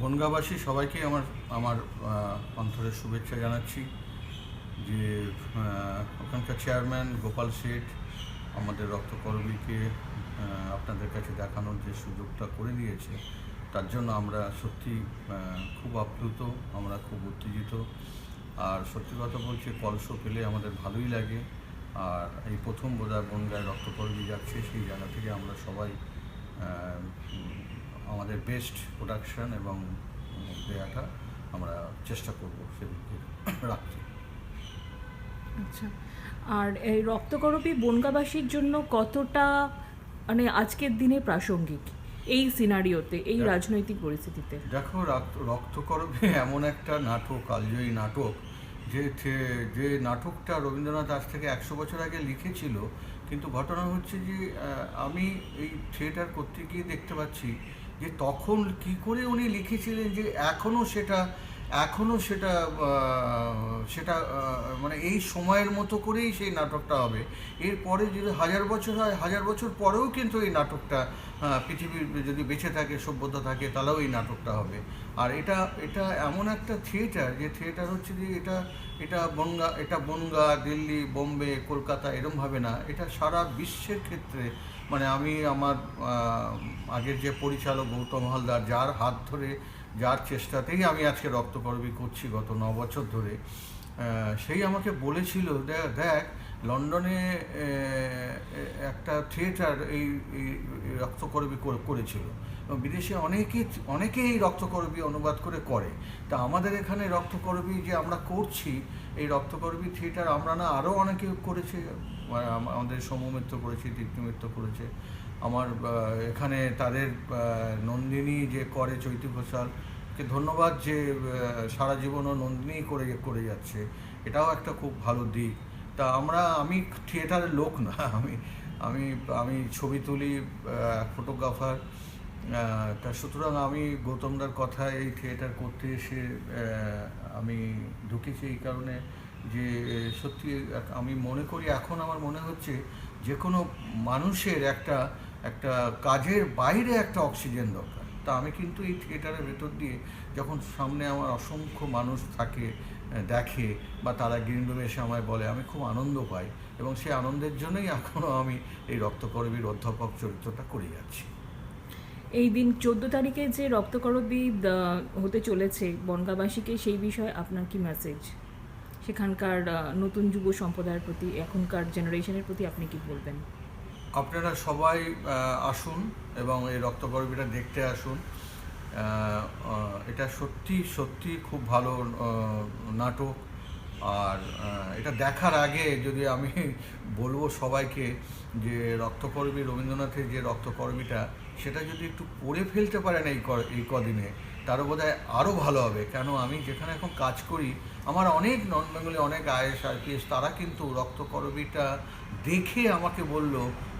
বনগাঁবাসী সবাইকে আমার আমার অন্তরের শুভেচ্ছা জানাচ্ছি যে ওখানকার চেয়ারম্যান গোপাল শেঠ আমাদের রক্তকর্মীকে আপনাদের কাছে দেখানোর যে সুযোগটা করে দিয়েছে, তার জন্য আমরা সত্যি খুব আপ্লুত, আমরা খুব উত্তেজিত। আর সত্যি কথা বলছি, কলস পেলে আমাদের ভালোই লাগে। আর এই প্রথম বোধহয় বনগায় রক্তকর্মী যাচ্ছে, সেই জায়গা থেকে আমরা সবাই আমাদের বেস্ট প্রোডাকশন এবং উম, দেওয়াটা আমরা চেষ্টা করব সেদিকে রাখতে আচ্ছা আর এই রক্তকরপী বনগাবাসীর জন্য কতটা মানে আজকের দিনে প্রাসঙ্গিক এই সিনারিওতে এই রাজনৈতিক পরিস্থিতিতে? দেখো রক্ত রক্তকরবে এমন একটা নাটক কালজয়ী নাটক যে যে নাটকটা রবীন্দ্রনাথ আজ থেকে একশো বছর আগে লিখেছিল কিন্তু ঘটনা হচ্ছে যে আমি এই থিয়েটার করতে গিয়ে দেখতে পাচ্ছি যে তখন কি করে উনি লিখেছিলেন যে এখনও সেটা এখনও সেটা সেটা মানে এই সময়ের মতো করেই সেই নাটকটা হবে। এরপরে যদি হাজার বছর হয়, হাজার বছর পরেও কিন্তু এই নাটকটা পৃথিবীর যদি বেঁচে থাকে, সভ্যতা থাকে, তাহলেও এই নাটকটা হবে। আর এটা এটা এমন একটা থিয়েটার, যে থিয়েটার হচ্ছে যে এটা এটা বনগা এটা বনগা, দিল্লি, বোম্বে, কলকাতা এরমভাবে না, এটা সারা বিশ্বের ক্ষেত্রে মানে আমি আমার আগের যে পরিচালক গৌতম হালদার, যার হাত ধরে যার চেষ্টাতেই আমি আজকে রক্তকরবী করছি গত ন বছর ধরে সেই আমাকে বলেছিল, দেখ দেখ, লন্ডনে একটা থিয়েটার এই রক্তকরবী করেছিল। এবং বিদেশে অনেকে অনেকেই রক্তকরবী অনুবাদ করে করে। তা আমাদের এখানে রক্তকরবী যে আমরা করছি, এই রক্তকরবী থিয়েটার আমরা না আরও অনেকে করেছে আম- আমাদের সৌম্যমিত্র করেছে দীপ্তিমিত্র করেছে। আমার এখানে তাদের নন্দিনী যে করে চৈতি ঘোষালকে ধন্যবাদ যে সারা জীবনও নন্দিনী করে করে যাচ্ছে। এটাও একটা খুব ভালো দিক। তা আমরা, আমি থিয়েটারের লোক না, আমি আমি আমি ছবি তুলি ফটোগ্রাফার। তা সুতরাং আমি গৌতমদার কথা এই থিয়েটার করতে এসে আমি ঢুকেছি এই কারণে যে, সত্যি, আমি মনে করি, এখন আমার মনে হচ্ছে যে কোনো মানুষের একটা একটা কাজের বাইরে একটা অক্সিজেন দরকার। তা আমি কিন্তু এই থিয়েটারের ভেতর দিয়ে যখন সামনে আমার অসংখ্য মানুষ থাকে দেখে বা তারা গ্রিন রুমে এসে আমায় বলে, আমি খুব আনন্দ পাই এবং সেই আনন্দের জন্যই এখনও আমি এই রক্তকরবীর অধ্যাপক চরিত্রটা করে যাচ্ছি। এই দিন চোদ্দ তারিখে যে রক্তকরবী হতে চলেছে বনগাবাসীকে, সেই বিষয়ে আপনার কি মেসেজ সেখানকার নতুন যুব সম্প্রদায়ের প্রতি, এখনকার জেনারেশনের প্রতি আপনি কি বলবেন? আপনারা সবাই আসুন এবং এই রক্তকরবীটা দেখতে আসুন। এটা সত্যি সত্যি খুব ভালো নাটক। আর এটা দেখার আগে যদি আমি বলব সবাইকে যে রক্তকর্মী রবীন্দ্রনাথের যে রক্তকর্মীটা, সেটা যদি একটু পড়ে ফেলতে পারেন এই এই কদিনে, তারও বোধ হয় আরও ভালো হবে। কেন আমি যেখানে এখন কাজ করি, আমার অনেক নন বেঙ্গলি, অনেক আইএস আইপিএস তারা কিন্তু রক্তকরবীটা দেখে আমাকে বলল "এ-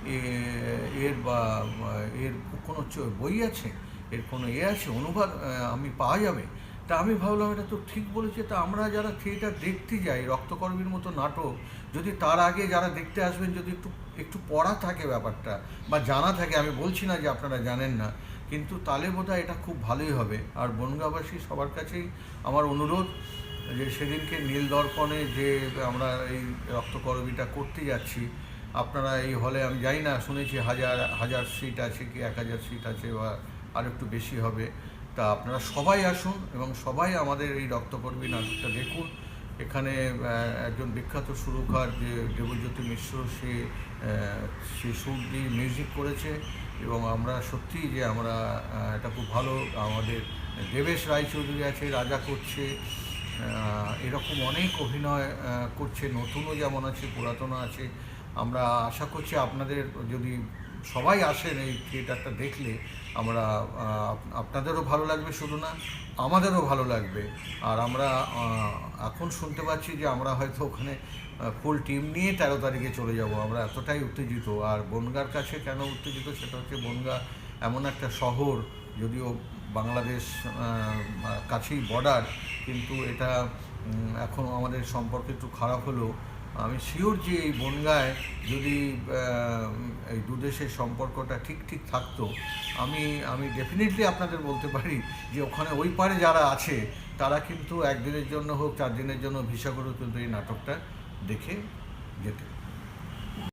এর বা এর কোনো বই আছে? এর কোনো এ আছে? অনুবাদ আমি পাওয়া যাবে? তা আমি ভাবলাম এটা তো ঠিক বলেছে। তা আমরা যারা থিয়েটার দেখতে যাই, রক্তকর্মীর মতো নাটক, যদি তার আগে যারা দেখতে আসবেন, যদি একটু একটু পড়া থাকে ব্যাপারটা বা জানা থাকে, আমি বলছি না যে আপনারা জানেন না, কিন্তু তাহলে বোধহয় এটা খুব ভালোই হবে। আর বনগাঁবাসী সবার কাছেই আমার অনুরোধ যে সেদিনকে নীল দর্পণে যে আমরা এই রক্তকরবীটা করতে যাচ্ছি আপনারা এই হলে আমি জানি না, শুনেছি হাজার হাজার সিট আছে কি, এক হাজার সিট আছে বা আর একটু বেশি হবে। তা আপনারা সবাই আসুন এবং সবাই আমাদের এই রক্তকর্মী নাটকটা দেখুন। এখানে একজন বিখ্যাত সুরকার যে দেবজ্যোতি মিশ্র, সে সে সুর দিয়ে মিউজিক করেছে এবং আমরা সত্যি যে আমরা এটা খুব ভালো আমাদের দেবেশ রায়চৌধুরী আছে, রাজা করছে এরকম অনেক অভিনয় করছে। নতুনও যেমন আছে, পুরাতনও আছে। আমরা আশা করছি আপনাদের যদি সবাই আসেন এই থিয়েটারটা দেখলে আমরা আপনাদেরও ভালো লাগবে শুধু না আমাদেরও ভালো লাগবে। আর আমরা এখন শুনতে পাচ্ছি যে আমরা হয়তো ওখানে ফুল টিম নিয়ে তেরো তারিখে চলে যাব। আমরা এতটাই উত্তেজিত। আর বনগার কাছে কেন উত্তেজিত? সেটা হচ্ছে বনগা এমন একটা শহর যদিও বাংলাদেশ কাছেই বর্ডার কিন্তু এটা উম, এখনও আমাদের সম্পর্ক একটু খারাপ হলেও আমি শিওর যে এই বনগায় যদি এই দু দেশের সম্পর্কটা ঠিক ঠিক থাকতো, আমি আমি ডেফিনেটলি আপনাদের বলতে পারি যে ওখানে ওই পারে যারা আছে, তারা কিন্তু একদিনের জন্য হোক চার দিনের জন্য ভিসা করে কিন্তু এই নাটকটা দেখে যেতে।